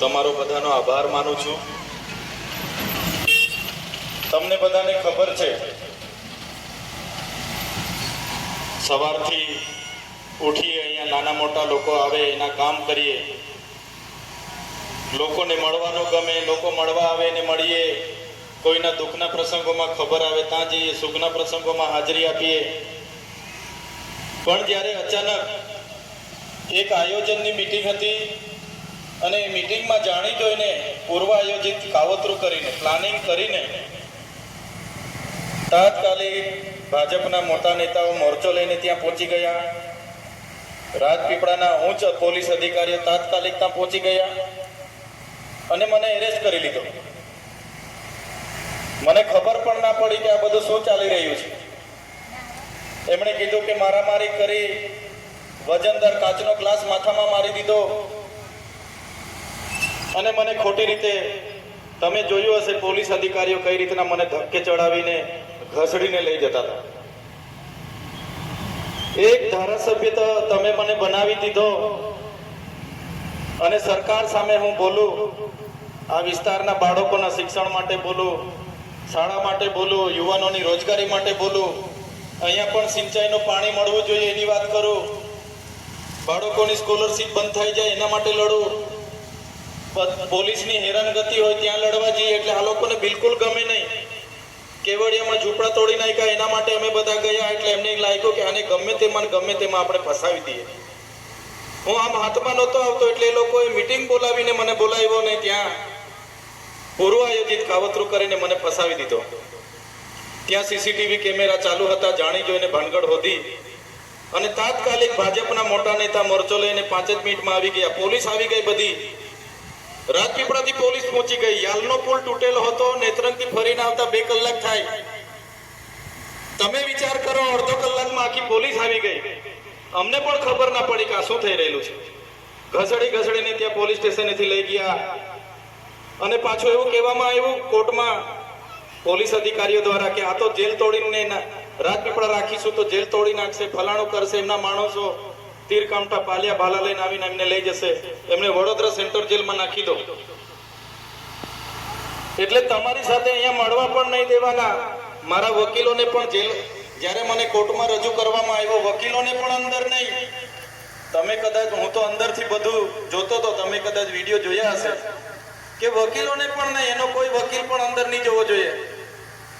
તમારો બધાનો આભાર માનું છું. તમને બધાને ખબર છે, સવારથી ઉઠીએ અહીંયા નાના મોટા લોકો આવે, એના કામ કરીએ. લોકોને મળવાનું ગમે, લોકો મળવા આવે ને મળીએ. કોઈના દુઃખના પ્રસંગોમાં ખબર આવે, ત્યાં જઈએ, સુખના પ્રસંગોમાં હાજરી આપીએ. પણ જ્યારે અચાનક એક આયોજનની મીટિંગ હતી અને મીટિંગમાં જાણી જોઈને પૂર્વ આયોજિત કાવતરું કરીને પ્લાનિંગ કરીને તાત્કાલિક ભાજપના મોટા નેતાઓ મોરચો લઈને ત્યાં પહોંચી ગયા. રાજપીપળાના ઉચ્ચ પોલીસ અધિકારીઓ તાત્કાલિક ત્યાં પહોંચી ગયા અને મને એરેસ્ટ કરી લીધો. મને ખબર પણ ના પડી કે આ બધું શું ચાલી રહ્યું છે. એમણે કીધું કે મારામારી કરી વજનદાર કાચનો ગ્લાસ માથામાં મારી દીધો. અને મને ખોટી રીતે તમે જોયું હશે, પોલીસ અધિકારીઓ કઈ રીતના મને ધક્કે ચડાવીને ઘસડીને લઈ જતા હતા. એક ધારાસભ્ય તો તમે મને બનાવી દીધો અને સરકાર સામે હું બોલું, આ વિસ્તારના બાળકોના શિક્ષણ માટે બોલું, શાળા માટે બોલું, યુવાનોની રોજગારી માટે બોલું, અહીંયા પણ સિંચાઈનું પાણી મળવું જોઈએ એની વાત કરું, બાળકોની સ્કોલરશીપ બંધ થઈ જાય એના માટે લડું પોલીસની હેરાનગતિ હોય ત્યાં લડવા જઈએ એટલે આ લોકોને બિલકુલ ગમે નહીં. કેવડિયામાં ઝૂંપડા તોડી નાખ્યા, એના માટે અમે બધા ગયા એટલે એમને લાગ્યું કે આને ગમે તેમાં ગમે તેમાં આપણે ફસાવી દઈએ. હું આમ હાથમાં નહોતો આવતો એટલે એ લોકોએ મિટિંગ બોલાવીને મને બોલાવ્યો ને ત્યાં પૂર્વ આયોજિત કાવતરું કરીને મને ફસાવી દીધો. ત્યાં સીસીટીવી કેમેરા ચાલુ હતા, જાણી જોઈને ભાનગઢ હોધી અને તાત્કાલિક ભાજપના મોટા નેતા મોરચો લઈને પાંચ જ મિનિટમાં આવી ગયા. પોલીસ આવી ગઈ બધી. રાજપીપળાથી પોલીસ પહોંચી ગઈ. યાલનો પુલ તૂટેલો હતો, નેત્રંગથી ફરીને આવતા બે કલાક થાય. તમે વિચાર કરો, અડધો કલાકમાં આખી પોલીસ આવી ગઈ. અમને પણ ખબર ના પડી કે આ શું થઈ રહેલું છે. ઘસડી ઘસડીને ત્યાં પોલીસ સ્ટેશનેથી લઈ ગયા. અને પાછું એવું કહેવામાં આવ્યું કોર્ટમાં પોલીસ અધિકારીઓ દ્વારા કે આ તો જેલ તોડીને રાજપીપળા રાખીશું, તો જેલ તોડી નાખશે, ફલાણું કરશે એમના માણસો. તીર કામઠા પાલિયા ભાલા લઈને આવીને એમને લઈ જશે. એમને વડોદરા સેન્ટર જેલમાં નાખી દો. એટલે તમારી સાથે અહીંયા મળવા પણ નહીં દેવાના. મારા વકીલોને પણ જેલ જ્યારે મને કોર્ટમાં રજૂ કરવામાં આવ્યો, વકીલોને પણ અંદર નહીં. તમે કદાચ, હું તો અંદરથી બધું જોતો તો તમે કદાચ વીડિયો જોયા હશે. કે વકીલોને પણ નહીં, એનો કોઈ વકીલ પણ અંદર નહીં જવો જોઈએ.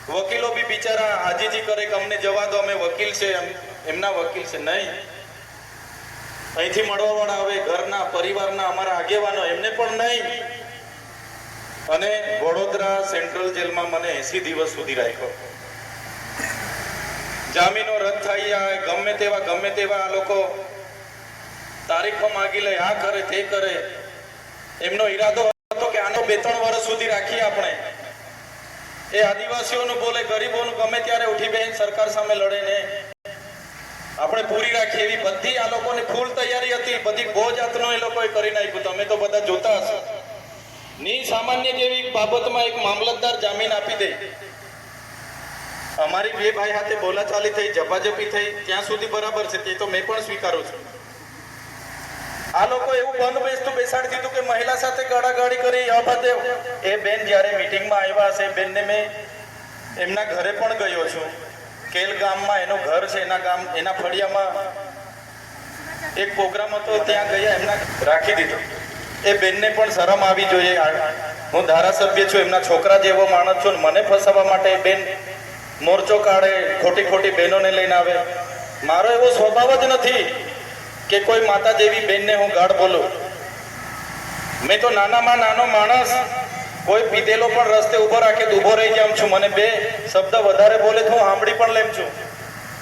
વકીલો બી બિચારા હાજીજી કરે કે અમને જવા દો, અમે વકીલ છે એમ- એમના વકીલ છે નહીં. અહીંથી મળવા વાળા હવે ઘરના પરિવારના અમારા આગેવાનો, એમને પણ નહીં. અને વડોદરા સેન્ટ્રલ જેલમાં મને એસી દિવસ સુધી રાખ્યો. જામીનો રદ થઈ જાય ગમે તેવા ગમે તેવા આ લોકો તારીખો માગી લે, આ કરે, તે કરે. એમનો ઈરાદો હતો કે આનો બે ત્રણ વર્ષ સુધી રાખીએ આપણે. એ આદિવાસીઓનું બોલે, ગરીબોનું ગમે ત્યારે ઉઠી બેન સરકાર સામે લડે ને. આપણે પૂરી રાખીએ એવી બધી આ લોકોની ફૂલ તૈયારી હતી, બધી બહુ જાતનું એ લોકોએ કરી નાખ્યું. તમે તો બધા જોતા હશો. ની સામાન્ય જેવી બાબતમાં એક મામલતદાર જામીન આપી દે. અમારી બે ભાઈ હાથે બોલાચાલી થઈ જપાજપી થઈ, ત્યાં સુધી બરાબર છે, તે તો મેં પણ સ્વીકારું છું. આ લોકો એવું બંધ બેસતું બેસાડી દીધું કે મહિલા સાથે ગાડાગાડી કરી બધે. એ બેન જ્યારે મીટિંગમાં આવ્યા હશે બેનને મેં એમના ઘરે પણ ગયો છું. કેલ ગામમાં એનું ઘર છે, એના ગામ, એના ફળિયામાં એક પ્રોગ્રામ હતો, ત્યાં ગયા, એમના રાખી દીધો. એ બેનને પણ શરમ આવી જોઈએ. હું ધારાસભ્ય છું, એમના છોકરા જેવો માણસ છું મને ફસાવવા માટે બેન મોરચો કાઢે, ખોટી ખોટી બહેનોને લઈને આવે. મારો એવો સ્વભાવ જ નથી કે કોઈ માતા જેવી બેનને હું ગાઢ બોલું. મેં તો નાનામાં નાનો માણસ કોઈ પીધેલો પણ રસ્તે ઊભો રાખે તો ઊભો રહી જામ છું. મને બે શબ્દ વધારે બોલે તો હું સાંભળી પણ લેમ છું.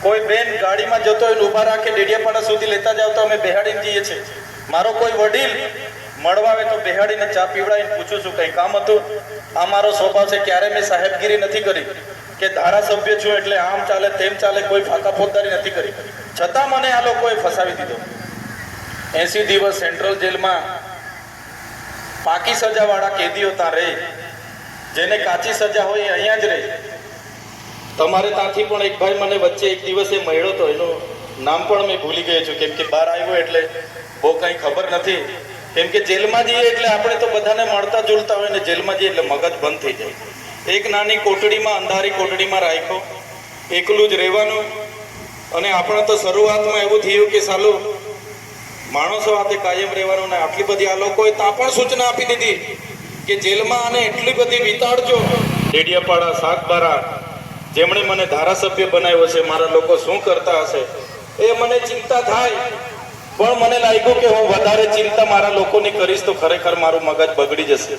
કોઈ બેન ગાડીમાં જતો હોય ઊભા રાખે, ડેડિયાપાડા સુધી લેતા જાવ તો અમે બેહાડીને જઈએ છીએ. મારો કોઈ વડીલ મળવા આવે તો બેહાડીને ચા પીવડાવીને પૂછું છું, કંઈ કામ હતું? આ મારો સ્વભાવ છે, ક્યારે મેં સાહેબગીરી નથી કરી. કે ધારાસભ્ય છું એટલે આમ ચાલે, તેમ ચાલે, કોઈ ફાકા ફોજદારી નથી કરી. છતાં મને આ લોકોએ ફસાવી દીધો. એસી દિવસ સેન્ટ્રલ જેલમાં પાકી સજાવાળા કેદીઓ ત્યાં રહે. જેને કાચી સજા હોય એ અહીંયા જ રહે. તમારે ત્યાંથી પણ એક ભાઈ મને વચ્ચે એક દિવસે મળ્યો તો એનું નામ પણ મેં ભૂલી ગયો છું. કેમ કે બહાર આવ્યો એટલે બહુ કંઈ ખબર નથી. કેમ કે જેલમાં જઈએ એટલે આપણે તો બધાને મળતા જુલતા હોય ને જેલમાં જઈએ એટલે મગજ બંધ થઈ જાય. એક નાની કોટડીમાં, અંધારી કોટડીમાં રાખ્યો. એકલું જ રહેવાનું. અને આપણે તો શરૂઆતમાં એવું થયું કે સાલું માણસો હાથે કાયમ રહેવાનું આટલી બધી આ લોકોએ ત્યાં પણ સૂચના આપી દીધી કે જેલમાં આને એટલી બધી વિતાડજો. ડેડિયાપાડા શાકબારા જેમણે મને ધારાસભ્ય બનાવ્યો છે, મારા લોકો શું કરતા હશે? એ મને ચિંતા થાય. પણ મને લાગ્યું કે હું વધારે ચિંતા મારા લોકોની કરીશ તો ખરેખર મારું મગજ બગડી જશે.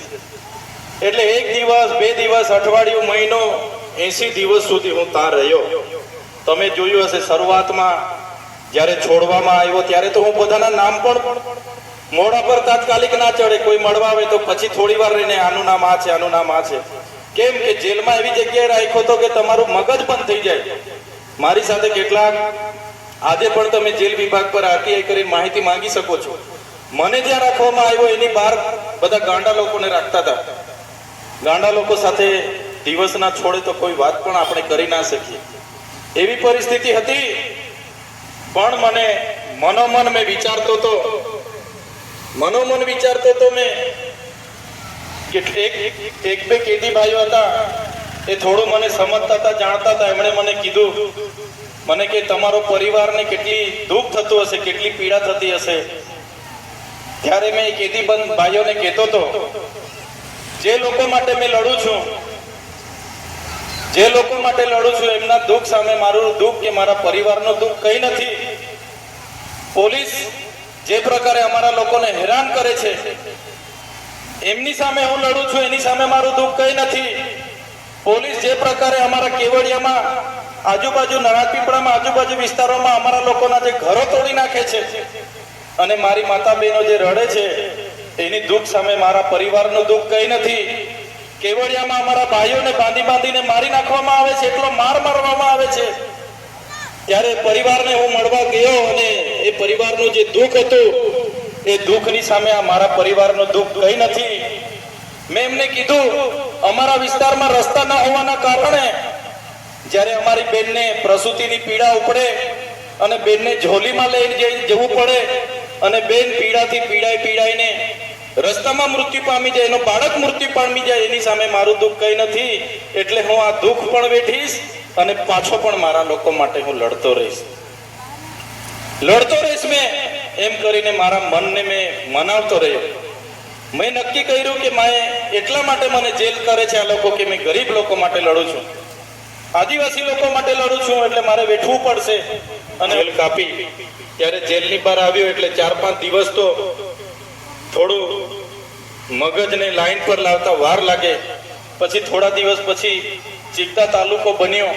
એટલે એક દિવસ, બે દિવસ, અઠવાડિયું, મહિનો, એસી દિવસ સુધી હું ત્યાં રહ્યો. તમે જોયું હશે, શરૂઆતમાં જ્યારે છોડવામાં આવ્યો ત્યારે તો હું બધાના નામ પણ મોઢા પર તાત્કાલિક ના ચડે. કોઈ મળવા આવે તો પછી થોડી વાર રહીને આનું નામ આ છે, આનું નામ આ છે. કેમ કે જેલમાં એવી જગ્યાએ રાખ્યો તો કે તમારું મગજ બંધ થઈ જાય. મારી સાથે કેટલાક આજે પણ તમે જેલ વિભાગ પર આરટીઆઈ કરીને માહિતી માંગી શકો છો. મને જ્યાં રાખવામાં આવ્યો એની બહાર બધા ગાંડા લોકોને રાખતા હતા. ગાંડા લોકો સાથે દિવસના છોડે તો કોઈ વાત પણ આપણે કરી ના શકીએ. એવી પરિસ્થિતિ હતી પણ મને મનોમન મેં વિચારતો તો, મનોમન વિચારતો તો મેં કે એક બે કેદી ભાઈઓ હતા, એ થોડું મને સમજતા હતા, જાણતા હતા. એમણે મને કીધું, મને કે તમારો પરિવારને કેટલી દુઃખ થતું હશે, કેટલી પીડા થતી હશે. ત્યારે મેં કેદી બંધ ભાઈઓને કહેતો હતો જે લોકો માટે મેં લડું છું જે લોકો માટે લડું છું, એમના દુઃખ સામે મારું દુઃખ કે મારા પરિવારનું દુઃખ કંઈ નથી. પોલીસ જે પ્રકારે અમારા લોકોને હેરાન કરે છે, એમની સામે હું લડું છું, એની સામે મારું દુઃખ કંઈ નથી. પોલીસ જે પ્રકારે અમારા કેવડિયામાં, આજુબાજુ નણાપીપળામાં આજુબાજુ વિસ્તારોમાં અમારા લોકોના જે ઘરો તોડી નાખે છે અને મારી માતા બહેનો જે રડે છે, એની દુઃખ સામે મારા પરિવારનું દુઃખ કંઈ નથી. કેવડિયામાં અમારા ભાઈઓને બાંધી બાંધીને મારી નાખવામાં આવે છે, એટલો માર મારવામાં આવે છે. ત્યારે પરિવારને હું મળવા ગયો અને એ પરિવારનું જે દુઃખ હતું, એ દુઃખની સામે આ મારા પરિવારનું દુઃખ કંઈ નથી. મેં એમને કીધું, અમારા વિસ્તારમાં રસ્તા ન હોવાના કારણે જ્યારે અમારી બેનને પ્રસૂતિની પીડા ઉપડે અને બેનને ઝોલીમાં લઈને જવું પડે અને બેન પીડાથી પીડાઈ પીડાઈને રસ્તામાં મૃત્યુ પામી જાય, એનો બાળક મૃત્યુ પામી જાય, એની સામે મારું દુઃખ કંઈ નથી, એટલે હું આ દુઃખ પણ વેઠીશ અને પાછો પણ મારા લોકો માટે હું લડતો રહીશ. લડતો રહીશ મેં, એમ કરીને મારા મનને મેં મનાવતો રહ્યો. મેં નક્કી કર્યું કે માએ એટલા માટે મને જેલ કરે છે આ લોકો કે મેં ગરીબ લોકો માટે લડું છું. આદિવાસી લોકો માટે લડું છું, એટલે મારે વેઠવું પડશે. અને કાપી. ત્યારે જેલની બહાર આવ્યો, એટલે ચાર પાંચ દિવસ તો થોડું મગજને લાઈન પર લાવતા વાર લાગે. પછી થોડા દિવસ પછી ચિકતા તાલુકો બન્યો.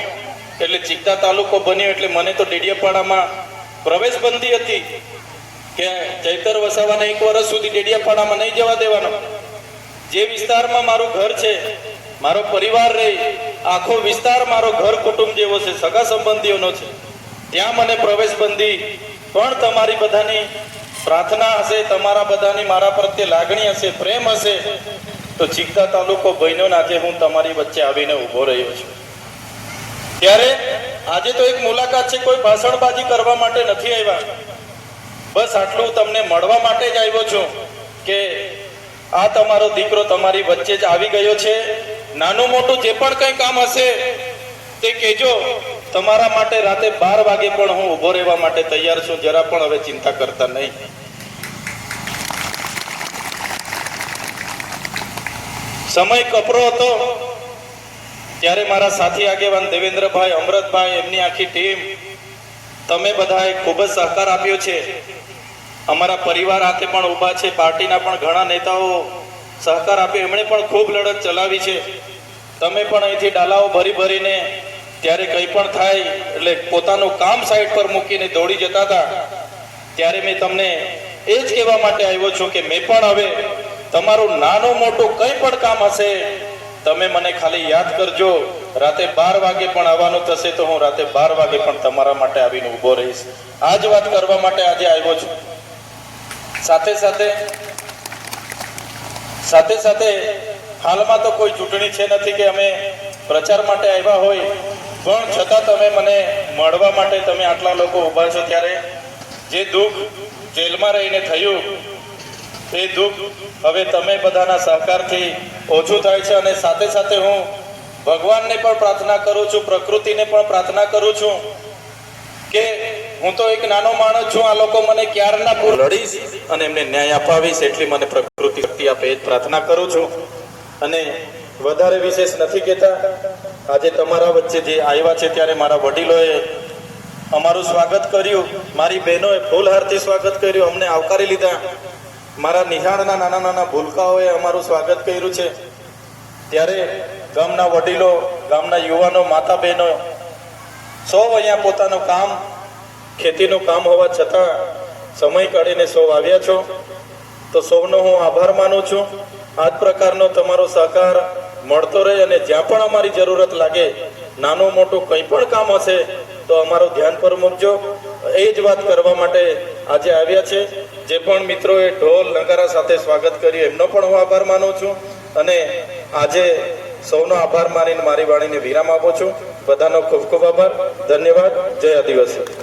એટલે ચિકતા તાલુકો બન્યો એટલે મને તો ડેડિયાપાડામાં પ્રવેશ બંધી હતી કે ચૈતર વસાવાને એક વર્ષ સુધી ડેડિયાપાડામાં નહીં જવા દેવાનો. જે વિસ્તારમાં મારું ઘર છે, મારો પરિવાર રહે, આખો વિસ્તાર મારો ઘર કુટુંબ જેવો છે, સગા સંબંધીઓનો છે. ત્યાં મને પ્રવેશ બંધી. પણ તમારી બધાની પ્રાર્થના હશે, તમારા બધાની મારા પ્રત્યે લાગણી હશે, પ્રેમ હશે, તો ચિકતા તાલુકો બહેનો આજે હું તમારી વચ્ચે આવીને ઊભો રહ્યો છું. ત્યારે આજે તો એક મુલાકાત છે, કોઈ ભાષણબાજી કરવા માટે નથી આવ્યા. બસ આટલું તમને મળવા માટે જ આવ્યો છું કે આ તમારો દીકરો તમારી વચ્ચે જ આવી ગયો છે. નાનું મોટું જે પણ કંઈ કામ હશે, તે કહેજો. તમારા માટે રાતે બાર વાગે પણ હું ઊભો રહેવા માટે તૈયાર છું, જરા પણ હવે ચિંતા કરતા નહીં. સમય કપરો હતો, ત્યારે મારા સાથી આગેવાન દેવેન્દ્રભાઈ અમૃતભાઈ એમની આખી ટીમ તમે બધાએ ખૂબ જ સહકાર આપ્યો છે. અમારા પરિવાર હાથે પણ ઊભા છે, પાર્ટીના પણ ઘણા નેતાઓ સહકાર આપ્યો એમણે પણ ખૂબ લડત ચલાવી છે. તમે પણ અહીંથી ડાલાઓ ભરી ભરીને ત્યારે કંઈ પણ થાય, એટલે પોતાનું કામ સાઈડ પર મૂકીને દોડી જતા હતા. ત્યારે મેં તમને એ જ કહેવા માટે આવ્યો છું કે મેં પણ હવે તમારું નાનું મોટું કંઈ પણ કામ હશે, તમે મને ખાલી યાદ કરજો, રાતે બાર વાગે પણ આવવાનું થશે તો હું રાતે બાર વાગે પણ તમારા માટે આવીને ઊભો રહીશ. આ જ વાત કરવા માટે આજે આવ્યો છું. સાથે સાથે સાથે સાથે હાલમાં તો કોઈ ચૂંટણી છે નથી કે અમે પ્રચાર માટે આવ્યા હોય, પણ છતાં તમે મને મળવા માટે તમે આટલા લોકો ઊભા છો ત્યારે, જે દુઃખ જેલમાં રહીને થયું એ દુઃખ, હવે તમે બધાના સહકારથી ઓછું થાય છે અને સાથે સાથે હું ભગવાનને પણ પ્રાર્થના કરું છું, પ્રકૃતિને પણ પ્રાર્થના કરું છું કે હું તો એક નાનો માણસ છું, આ લોકો મને ક્યારના પૂર લડીશ અને એમને ન્યાય અપાવીશ એટલી મને પ્રકૃતિ શક્તિ આપે એ પ્રાર્થના કરું છું. અને વધારે વિશેષ નથી કહેતા, આજે તમારા વચ્ચે જે આવ્યા છે ત્યારે મારા વડીલોએ અમારું સ્વાગત કર્યું, મારી બહેનોએ ફૂલહારથી સ્વાગત કર્યું, અમને આવકારી લીધા. મારા નિહાળના નાના નાના ભૂલકાઓએ અમારું સ્વાગત કર્યું છે. ત્યારે ગામના વડીલો, ગામના યુવાનો માતા બહેનો સૌ અહીંયા પોતાનું કામ, ખેતીનું કામ હોવા છતાં સમય કાઢીને સૌ આવ્યા છો. તો સૌનો હું આભાર માનું છું. આ જ પ્રકારનો તમારો સહકાર મળતો રહે અને જ્યાં પણ અમારી જરૂરત લાગે, નાનું મોટું કંઈ પણ કામ હશે, તો અમારું ધ્યાન પર મૂકજો. એ જ વાત કરવા માટે આજે આવ્યા છે. જે પણ મિત્રોએ ઢોલ, નગારા સાથે સ્વાગત કર્યું, એમનો પણ હું આભાર માનું છું. અને આજે સૌનો આભાર માનીને મારી વાણીને વિરામ આપું છું. બધાનો ખૂબ ખૂબ આભાર. ધન્યવાદ. જય આદિવાસી.